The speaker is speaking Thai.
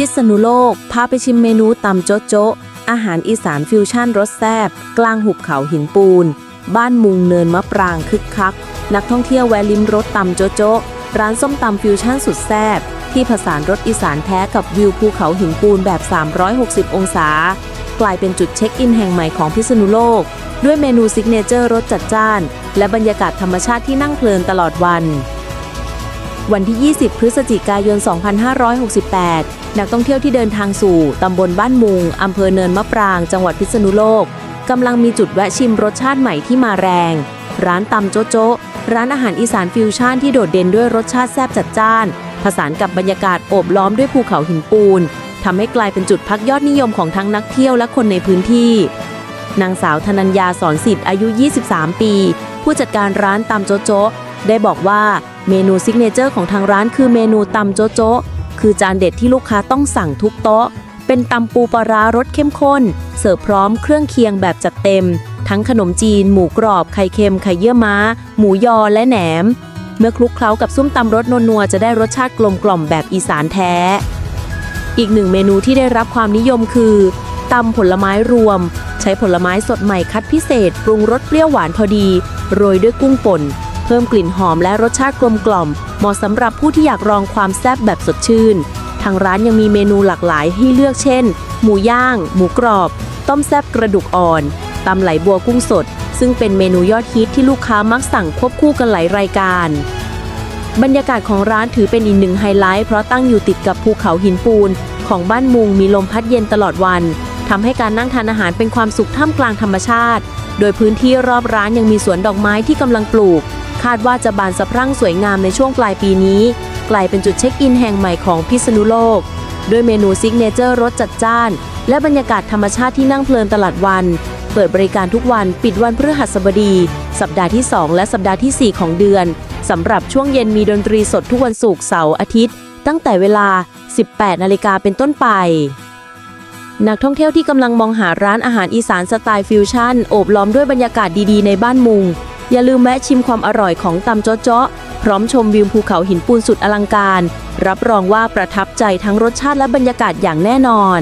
พิษณุโลก พาไปชิมเมนูตำโจ๊ะโจ๊ะ อาหารอีสานฟิวชั่นรสแซ่บกลางหุบเขาหินปูน บ้านมุงเนินมะปรางคึกคัก นักท่องเที่ยวแวะลิ้มรสตำโจ๊ะโจ๊ะ ร้านส้มตำฟิวชั่นสุดแซ่บที่ผสานรสอีสานแท้กับวิวภูเขาหินปูนแบบ 360 องศา กลายเป็นจุดเช็คอินแห่งใหม่ของพิษณุโลก ด้วยเมนูซิกเนเจอร์รสจัดจ้าน และบรรยากาศธรรมชาติที่นั่งเพลินตลอดวัน วันที่ 20 พฤศจิกายน 2568 นักท่องเที่ยวที่เดินทางสู่ตำบลบ้านมุงอำเภอเนินมะปราง จังหวัดพิษณุโลกกำลังมีจุดแวะชิมรสชาติใหม่ที่มาแรง ร้านตำโจ๊ะโจ๊ะร้านอาหารอีสานฟิวชั่นที่โดดเด่นด้วยรสชาติแซ่บจัดจ้าน ผสานกับบรรยากาศโอบล้อมด้วยภูเขาหินปูนทำให้กลายเป็นจุดพักยอดนิยมของทั้งนักเที่ยวและคนในพื้นที่ นางสาวธนัญญาสอนสิทธิ์อายุ 23 ปี ผู้จัดการร้านตำโจ๊ะโจ๊ะ ได้บอกว่าเมนูซิกเนเจอร์ของทางร้านคือเมนูตำโจ๊ะโจคือจานเด็ดที่ลูกค้าต้องสั่งทุกโต๊ะ เป็นตำปูปลาร้ารสเข้มข้น เสิร์ฟพร้อมเครื่องเคียงแบบจัดเต็ม ทั้งขนมจีน หมูกรอบ ไข่เค็ม ไข่เยี่ยวม้า หมูยอและแหนม เมื่อคลุกเคล้ากับส้มตำรสนัวจะได้รสชาติกลมกล่อมแบบอีสานแท้ อีกหนึ่งเมนูที่ได้รับความนิยมคือตำผลไม้รวม ใช้ผลไม้สดใหม่คัดพิเศษ ปรุงรสเปรี้ยวหวานพอดี โรยด้วยกุ้งป่น เพิ่มกลิ่นหอมและรสชาติกลมกล่อม เหมาะสำหรับผู้ที่อยากลองความแซ่บแบบสดชื่น ทางร้านยังมีเมนูหลากหลายให้เลือกเช่น หมูย่าง หมูกรอบ ต้มแซ่บกระดูกอ่อนตำไหลบัวกุ้งสด ซึ่งเป็นเมนูยอดฮิตที่ลูกค้ามักสั่งควบคู่กันหลายรายการ บรรยากาศของร้านถือเป็นอีกหนึ่งไฮไลท์เพราะตั้งอยู่ติดกับภูเขาหินปูน ของบ้านมุงมีลมพัดเย็นตลอดวันทำให้การนั่งทานอาหารเป็นความสุขท่ามกลางธรรมชาติ โดยพื้นที่รอบร้านยังมีสวนดอกไม้ที่กำลังปลูก คาดว่าจะบานสะพรั่งสวยงามในช่วงปลายปีนี้ กลายเป็นจุดเช็คอินแห่งใหม่ของพิษณุโลก ด้วยเมนูซิกเนเจอร์รสจัดจ้าน และบรรยากาศธรรมชาติที่นั่งเพลินตลอดวัน เปิดบริการทุกวันปิดวันพฤหัสบดี สัปดาห์ที่ 2 และสัปดาห์ทีสี่ 4 ของเดือนสำหรับช่วงเย็นมีดนตรีสดทุกวันศุกร์เสาร์อาทิตย์ ตั้งแต่เวลา 18 นาฬิกาเป็นต้นไปนักท่องเที่ยวที่กำลังมองหาร้านอาหารอีสานสไตล์ฟิวชั่นโอบล้อมด้วยบรรยากาศดีๆในบ้านมุง อย่าลืมแวะชิมความอร่อยของตำโจ๊ะเจ๊ะพร้อมชมวิวภูเขาหินปูนสุดอลังการ รับรองว่าประทับใจทั้งรสชาติและบรรยากาศอย่างแน่นอน